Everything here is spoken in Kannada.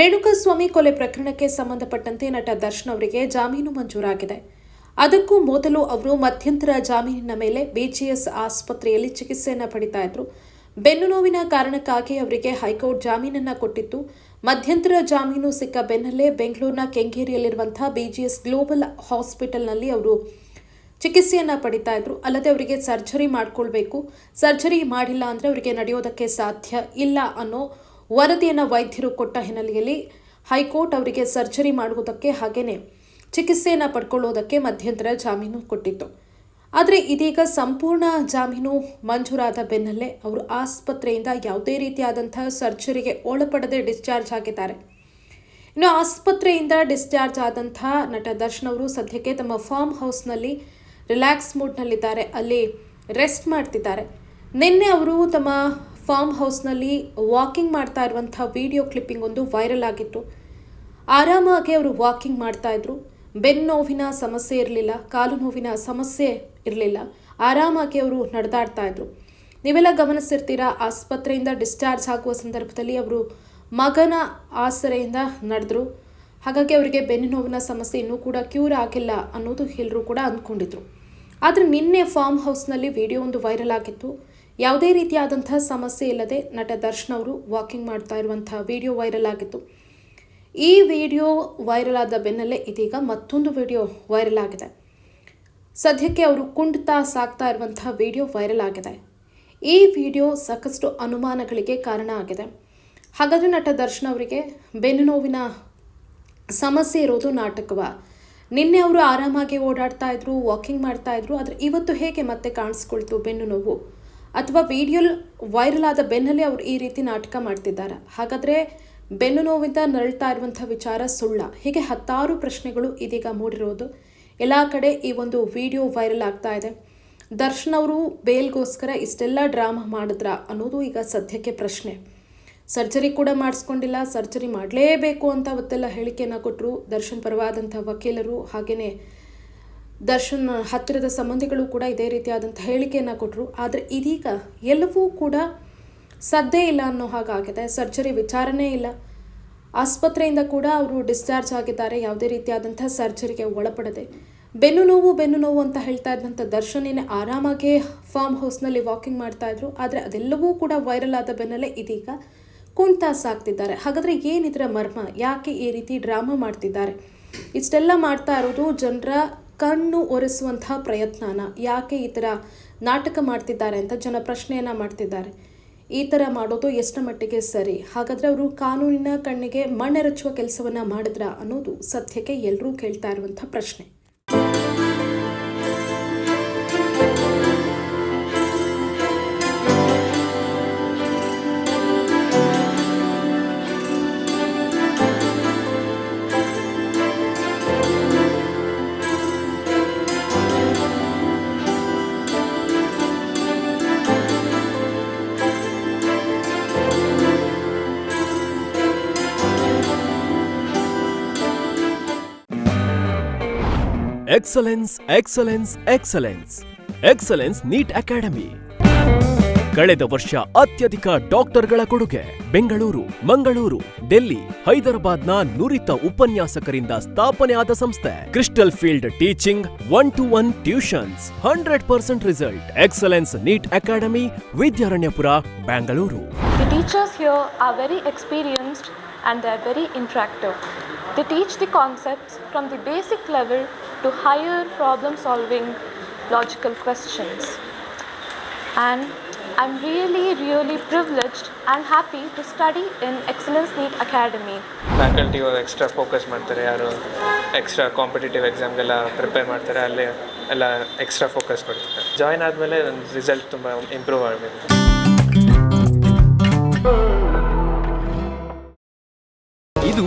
ರೇಣುಕಾಸ್ವಾಮಿ ಕೊಲೆ ಪ್ರಕರಣಕ್ಕೆ ಸಂಬಂಧಪಟ್ಟಂತೆ ನಟ ದರ್ಶನ್ ಅವರಿಗೆ ಜಾಮೀನು ಮಂಜೂರಾಗಿದೆ. ಅದಕ್ಕೂ ಮೊದಲು ಅವರು ಮಧ್ಯಂತರ ಜಾಮೀನಿನ ಮೇಲೆ ಬಿಜಿಎಸ್ ಆಸ್ಪತ್ರೆಯಲ್ಲಿ ಚಿಕಿತ್ಸೆಯನ್ನು ಪಡಿತಾ ಇದ್ರು. ಬೆನ್ನು ನೋವಿನ ಕಾರಣಕ್ಕಾಗಿ ಅವರಿಗೆ ಹೈಕೋರ್ಟ್ ಜಾಮೀನನ್ನ ಕೊಟ್ಟಿತ್ತು. ಮಧ್ಯಂತರ ಜಾಮೀನು ಸಿಕ್ಕ ಬೆನ್ನಲ್ಲೇ ಬೆಂಗಳೂರಿನ ಕೆಂಗೇರಿಯಲ್ಲಿರುವಂತಹ ಬಿಜಿಎಸ್ ಗ್ಲೋಬಲ್ ಹಾಸ್ಪಿಟಲ್ನಲ್ಲಿ ಅವರು ಚಿಕಿತ್ಸೆಯನ್ನ ಪಡಿತಾ ಇದ್ರು. ಅಲ್ಲದೆ ಅವರಿಗೆ ಸರ್ಜರಿ ಮಾಡಿಕೊಳ್ಬೇಕು. ಸರ್ಜರಿ ಮಾಡಿಲ್ಲ ಅಂದ್ರೆ ಅವರಿಗೆ ನಡೆಯೋದಕ್ಕೆ ಸಾಧ್ಯ ಇಲ್ಲ ಅನ್ನೋ ವರದಿಯನ್ನು ವೈದ್ಯರು ಕೊಟ್ಟ ಹಿನ್ನೆಲೆಯಲ್ಲಿ ಹೈಕೋರ್ಟ್ ಅವರಿಗೆ ಸರ್ಜರಿ ಮಾಡುವುದಕ್ಕೆ ಹಾಗೇನೆ ಚಿಕಿತ್ಸೆಯನ್ನು ಪಡ್ಕೊಳ್ಳೋದಕ್ಕೆ ಮಧ್ಯಂತರ ಜಾಮೀನು ಕೊಟ್ಟಿತ್ತು. ಆದರೆ ಇದೀಗ ಸಂಪೂರ್ಣ ಜಾಮೀನು ಮಂಜೂರಾದ ಬೆನ್ನಲ್ಲೇ ಅವರು ಆಸ್ಪತ್ರೆಯಿಂದ ಯಾವುದೇ ರೀತಿಯಾದಂತಹ ಸರ್ಜರಿಗೆ ಒಳಪಡದೆ ಡಿಸ್ಚಾರ್ಜ್ ಆಗಿದ್ದಾರೆ. ಇನ್ನು ಆಸ್ಪತ್ರೆಯಿಂದ ಡಿಸ್ಚಾರ್ಜ್ ಆದಂಥ ನಟ ದರ್ಶನ್ ಅವರು ಸದ್ಯಕ್ಕೆ ತಮ್ಮ ಫಾರ್ಮ್ ಹೌಸ್ನಲ್ಲಿ ರಿಲ್ಯಾಕ್ಸ್ ಮೂಡ್ನಲ್ಲಿದ್ದಾರೆ. ಅಲ್ಲಿ ರೆಸ್ಟ್ ಮಾಡ್ತಿದ್ದಾರೆ. ನಿನ್ನೆ ಅವರು ತಮ್ಮ ಫಾರ್ಮ್ ಹೌಸ್ನಲ್ಲಿ ವಾಕಿಂಗ್ ಮಾಡ್ತಾ ಇರುವಂಥ ವಿಡಿಯೋ ಕ್ಲಿಪ್ಪಿಂಗ್ ಒಂದು ವೈರಲ್ ಆಗಿತ್ತು. ಆರಾಮಾಗಿ ಅವರು ವಾಕಿಂಗ್ ಮಾಡ್ತಾ ಇದ್ರು. ಬೆನ್ನು ನೋವಿನ ಸಮಸ್ಯೆ ಇರಲಿಲ್ಲ, ಕಾಲು ನೋವಿನ ಸಮಸ್ಯೆ ಇರಲಿಲ್ಲ. ಆರಾಮಾಗಿ ಅವರು ನಡೆದಾಡ್ತಾ ಇದ್ರು. ನೀವೆಲ್ಲ ಗಮನಿಸಿರ್ತೀರಾ, ಆಸ್ಪತ್ರೆಯಿಂದ ಡಿಸ್ಚಾರ್ಜ್ ಆಗುವ ಸಂದರ್ಭದಲ್ಲಿ ಅವರು ಮಗನ ಆಸರೆಯಿಂದ ನಡೆದ್ರು. ಹಾಗಾಗಿ ಅವರಿಗೆ ಬೆನ್ನು ನೋವಿನ ಸಮಸ್ಯೆ ಇನ್ನೂ ಕೂಡ ಕ್ಯೂರ್ ಆಗಿಲ್ಲ ಅನ್ನೋದು ಎಲ್ಲರೂ ಕೂಡ ಅಂದ್ಕೊಂಡಿದ್ರು. ಆದರೆ ನಿನ್ನೆ ಫಾರ್ಮ್ ಹೌಸ್ನಲ್ಲಿ ವಿಡಿಯೋ ಒಂದು ವೈರಲ್ ಆಗಿತ್ತು. ಯಾವುದೇ ರೀತಿಯಾದಂತಹ ಸಮಸ್ಯೆ ಇಲ್ಲದೆ ನಟ ದರ್ಶನ್ ಅವರು ವಾಕಿಂಗ್ ಮಾಡ್ತಾ ಇರುವಂತಹ ವಿಡಿಯೋ ವೈರಲ್ ಆಗಿತ್ತು. ಈ ವಿಡಿಯೋ ವೈರಲ್ ಆದ ಬೆನ್ನಲ್ಲೇ ಇದೀಗ ಮತ್ತೊಂದು ವಿಡಿಯೋ ವೈರಲ್ ಆಗಿದೆ. ಸದ್ಯಕ್ಕೆ ಅವರು ಕುಂಡ್ತಾ ಸಾಕ್ತಾ ಇರುವಂತಹ ವಿಡಿಯೋ ವೈರಲ್ ಆಗಿದೆ. ಈ ವಿಡಿಯೋ ಸಾಕಷ್ಟು ಅನುಮಾನಗಳಿಗೆ ಕಾರಣ ಆಗಿದೆ. ಹಾಗಾದರೆ ನಟ ದರ್ಶನ್ ಅವರಿಗೆ ಬೆನ್ನು ನೋವಿನ ಸಮಸ್ಯೆ ಇರೋದು ನಾಟಕವ? ನಿನ್ನೆ ಅವರು ಆರಾಮಾಗಿ ಓಡಾಡ್ತಾ ಇದ್ರು, ವಾಕಿಂಗ್ ಮಾಡ್ತಾ ಇದ್ರು, ಆದರೆ ಇವತ್ತು ಹೇಗೆ ಮತ್ತೆ ಕಾಣಿಸ್ಕೊಳ್ತು ಬೆನ್ನು ನೋವು? ಅಥವಾ ವಿಡಿಯೋ ವೈರಲ್ ಆದ ಬೆನ್ನಲ್ಲೇ ಅವರು ಈ ರೀತಿ ನಾಟಕ ಮಾಡ್ತಿದ್ದಾರೆ. ಹಾಗಾದರೆ ಬೆನ್ನು ನೋವಿಂದ ನರಳ್ತಾ ಇರುವಂಥ ವಿಚಾರ ಸುಳ್ಳ. ಹೀಗೆ ಹತ್ತಾರು ಪ್ರಶ್ನೆಗಳು ಇದೀಗ ಮೂಡಿರೋದು. ಎಲ್ಲ ಕಡೆ ಈ ಒಂದು ವಿಡಿಯೋ ವೈರಲ್ ಆಗ್ತಾ ಇದೆ. ದರ್ಶನ್ ಅವರು ಬೇಲ್ಗೋಸ್ಕರ ಇಷ್ಟೆಲ್ಲ ಡ್ರಾಮಾ ಮಾಡಿದ್ರ ಅನ್ನೋದು ಈಗ ಸದ್ಯಕ್ಕೆ ಪ್ರಶ್ನೆ. ಸರ್ಜರಿ ಕೂಡ ಮಾಡಿಸ್ಕೊಂಡಿಲ್ಲ, ಸರ್ಜರಿ ಮಾಡಲೇಬೇಕು ಅಂತ ಅವತ್ತೆಲ್ಲ ಹೇಳಿಕೆಯನ್ನು ಕೊಟ್ಟರು ದರ್ಶನ್ ಪರವಾದಂಥ ವಕೀಲರು. ಹಾಗೆಯೇ ದರ್ಶನ್, ಹತ್ತಿರದ ಸಂಬಂಧಿಗಳು ಕೂಡ ಇದೇ ರೀತಿಯಾದಂಥ ಹೇಳಿಕೆಯನ್ನು ಕೊಟ್ಟರು ಆದರೆ ಇದೀಗ ಎಲ್ಲವೂ ಕೂಡ ಸದ್ದೇ ಇಲ್ಲ ಅನ್ನೋ ಹಾಗಾಗಿದೆ. ಸರ್ಜರಿ ವಿಚಾರಣೆ ಇಲ್ಲ. ಆಸ್ಪತ್ರೆಯಿಂದ ಕೂಡ ಅವರು ಡಿಸ್ಚಾರ್ಜ್ ಆಗಿದ್ದಾರೆ. ಯಾವುದೇ ರೀತಿಯಾದಂಥ ಸರ್ಜರಿಗೆ ಒಳಪಡದೆ. ಬೆನ್ನು ನೋವು ಬೆನ್ನು ನೋವು ಅಂತ ಹೇಳ್ತಾ ಇದ್ದಂಥ ದರ್ಶನಿನೇ ಆರಾಮಾಗಿ ಫಾರ್ಮ್ ಹೌಸ್ನಲ್ಲಿ ವಾಕಿಂಗ್ ಮಾಡ್ತಾ ಇದ್ರು. ಆದರೆ ಅದೆಲ್ಲವೂ ಕೂಡ ವೈರಲ್ ಆದ ಬೆನ್ನಲ್ಲೇ ಇದೀಗ ಕುಣ್ತಾ ಸಾಕ್ತಿದ್ದಾರೆ. ಹಾಗಾದರೆ ಏನಿದ್ರೆ ಮರ್ಮ? ಯಾಕೆ ಈ ರೀತಿ ಡ್ರಾಮಾ ಮಾಡ್ತಿದ್ದಾರೆ? ಇಷ್ಟೆಲ್ಲ ಮಾಡ್ತಾ ಇರೋದು ಜನರ ಕಣ್ಣು ಒರೆಸುವಂತಹ ಪ್ರಯತ್ನನ ಯಾಕೆ ಈ ಥರ ನಾಟಕ ಮಾಡ್ತಿದ್ದಾರೆ ಅಂತ ಜನ ಪ್ರಶ್ನೆಯನ್ನು ಮಾಡ್ತಿದ್ದಾರೆ. ಈ ಥರ ಮಾಡೋದು ಎಷ್ಟರ ಮಟ್ಟಿಗೆ ಸರಿ? ಹಾಗಾದರೆ ಅವರು ಕಾನೂನಿನ ಕಣ್ಣಿಗೆ ಮಣ್ಣೆರಚುವ ಕೆಲಸವನ್ನು ಮಾಡಿದ್ರ ಅನ್ನೋದು ಸದ್ಯಕ್ಕೆ ಎಲ್ಲರೂ ಕೇಳ್ತಾ ಇರುವಂಥ ಪ್ರಶ್ನೆ. Excellence excellence excellence excellence NEET academy ಕಳೆದ ವರ್ಷ ಅತ್ಯಧಿಕ ಡಾಕ್ಟರ್ಗಳ ಕೊಡುಗೆ. ಬೆಂಗಳೂರು, ಮಂಗಳೂರು ಡೆಲ್ಲಿ ಹೈದರಾಬಾದ್ನ ನುರಿತ ಉಪನ್ಯಾಸಕರಿಂದ ಸ್ಥಾಪನೆ ಆದ ಸಂಸ್ಥೆ. Crystal field teaching one to one tuitions hundred percent result excellence NEET academy Vidyaranyapura Bengaluru teachers teachers here are very experienced and they are. They teach the concepts from the basic level to higher problem solving logical questions. And I'm really, really privileged and happy to study in Excellence Neat Academy. Faculty ಇವಾಗ ಎಕ್ಸ್ಟ್ರಾ ಫೋಕಸ್ ಮಾಡ್ತಾರೆ ಯಾರು ಎಕ್ಸ್ಟ್ರಾ ಕಾಂಪಿಟೇಟಿವ್ ಎಕ್ಸಾಮ್ಗೆಲ್ಲ ಪ್ರಿಪೇರ್ ಮಾಡ್ತಾರೆ ಅಲ್ಲೇ ಎಲ್ಲ ಎಕ್ಸ್ಟ್ರಾ ಫೋಕಸ್ ಕೊಡ್ತಾರೆ ಜಾಯ್ನ್ ಆದಮೇಲೆ ನನ್ನ ರಿಸಲ್ಟ್ ತುಂಬ ಇಂಪ್ರೂವ್ ಆಗಬೇಕು ಇದು